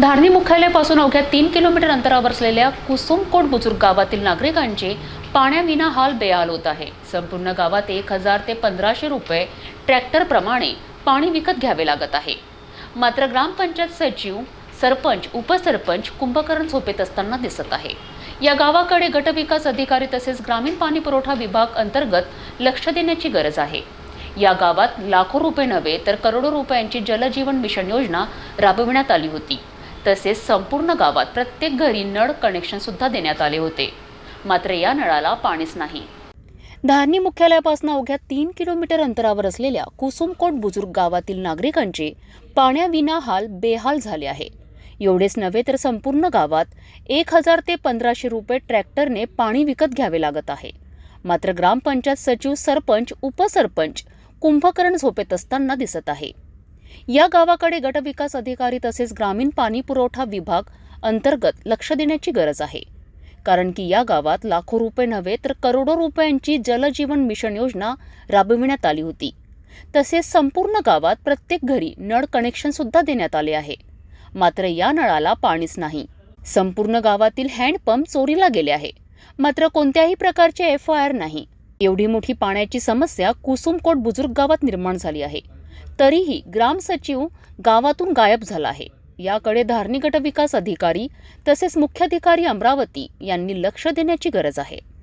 धारणी मुख्यालयापासून अवघ्या तीन किलोमीटर अंतरावर असलेल्या कुसुमकोट बुजुर्ग गावातील नागरिकांचे पाण्याविना हाल बेहाल होत आहे. संपूर्ण गावात एक हजार ते पंधराशे रुपये ट्रॅक्टरप्रमाणे पाणी विकत घ्यावे लागत आहे. मात्र ग्रामपंचायत सचिव सरपंच उपसरपंच कुंभकर्ण झोपेत असताना दिसत आहे. या गावाकडे गटविकास अधिकारी तसेच ग्रामीण पाणी पुरवठा विभाग अंतर्गत लक्ष देण्याची गरज आहे. या गावात लाखो रुपये नव्हे तर करोडो रुपयांची जलजीवन मिशन योजना राबविण्यात आली होती. तसेच संपूर्ण गावात प्रत्येक घरी नळ कनेक्शनसुद्धा देण्यात आले होते. मात्र या नळाला पाणीच नाही. धारणी मुख्यालयापासून अवघ्या तीन किलोमीटर अंतरावर असलेल्या कुसुमकोट बुजुर्ग गावातील नागरिकांचे पाण्याविना हाल बेहाल झाले आहे. एवढेच नव्हे तर संपूर्ण गावात एक हजार ते पंधराशे रुपये ट्रॅक्टरने पाणी विकत घ्यावे लागत आहे. मात्र ग्रामपंचायत सचिव सरपंच उपसरपंच कुंभकरण झोपेत असताना दिसत आहे. या गावाकडे गटविकास अधिकारी तसेच ग्रामीण पाणी पुरवठा विभाग अंतर्गत लक्ष देण्याची गरज आहे. कारण की या गावात लाखो रुपये नव्हे तर करोडो रुपयांची जलजीवन मिशन योजना राबविण्यात आली होती. तसेच संपूर्ण गावात प्रत्येक घरी नळ कनेक्शन सुद्धा देण्यात आले आहे. मात्र या नळाला पाणीच नाही. संपूर्ण गावातील हँडपंप चोरीला गेले आहे. मात्र कोणत्याही प्रकारचे एफ आय आर नाही. एवढी मोठी पाण्याची समस्या कुसुमकोट बुजुर्ग गावात निर्माण झाली आहे. तरीही ग्रामसचिव गावातून गायब झाला आहे. याकडे धारणी गटविकास अधिकारी तसेच मुख्याधिकारी अमरावती यांनी लक्ष देण्याची गरज आहे.